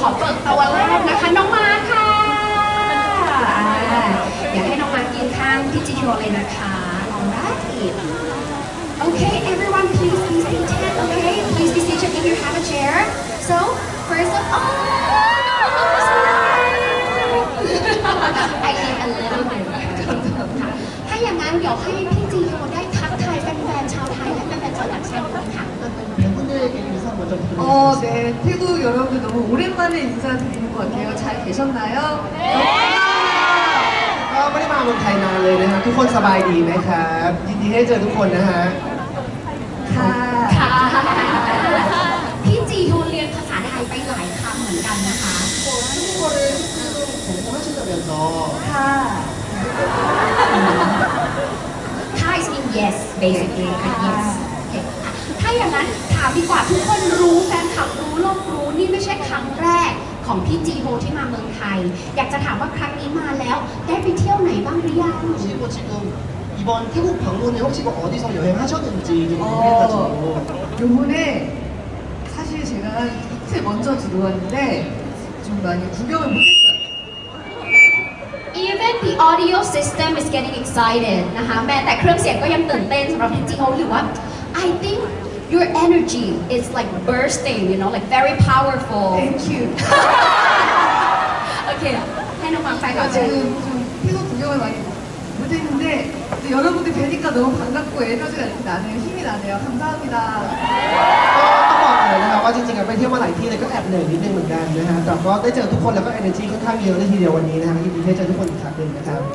ขอเปิดตัวแรกนะคะ น้องมาค่ะอยากให้น้องมากินข้างพี่จีโอเลยนะคะน้องรักอีก Okay, everyone, please be seated. Okay, please be seated if you have a chair. So first of all, I need a 어, 네. 태국 여러분들 너무 오랜만에 인사드리는 것 같아요. 잘 계셨나요? ก็ไม่ได้มาเมืองไทยนานเลยนะฮะทุกคนสบายดีไหมครับยินดีให้เจอทุกคนนะฮะ 가. ค่ะพี่จีโยนเรียนภาษาไทยไปหลายคำเหมือนกันนะคะ 한국어를 공부하신다면서 가. Thai is mean yes basically ค่ะ yes โอเคถ้าอย่างนั้นถามดีกว่าทุกคนรู้แฟน ม ของพี่จีโฮที่มาเมืองไทย อยากจะถามว่าครั้งนี้มาแล้ว ได้ไปเที่ยวไหนบ้างหรือยัง 혹시 뭐 지금 이번 태국 방문에 혹시 뭐 어디서 여행하셨는지 좀 궁금해가지고 요번에 사실 제가 이틀 먼저 들어왔는데 좀 많이 구경을 못했어요. Even the audio system is getting excited นะคะแม้แต่เครื่องเสียงก็ยังตื่นเต้นสำหรับพี่จีโฮหรือว่า I think your energy is like bursting you know like very powerful Thank you. โอเค ให้น้องฟังไปก่อน 제가 เลย 지금 좀 태국 구경을 많이 못했는데 또 여러분들 뵈니까 너무 반갑고 에너지가 이렇게 나네요. 힘이 나네요. 감사합니다. ก็ต้องบอกเลยนะครับว่าจริงๆอะไปเที่ยวมาหลายที่เลยก็แอบเหนื่อยนิดนึงเหมือนกันนะฮะแต่ก็ได้เจอทุกคนแล้วก็ energy ค่อนข้างเยอะเลยทีเดียววันนี้นะฮะยินดีที่ได้เจอทุกคนอีกครั้งหนึ่งนะครับ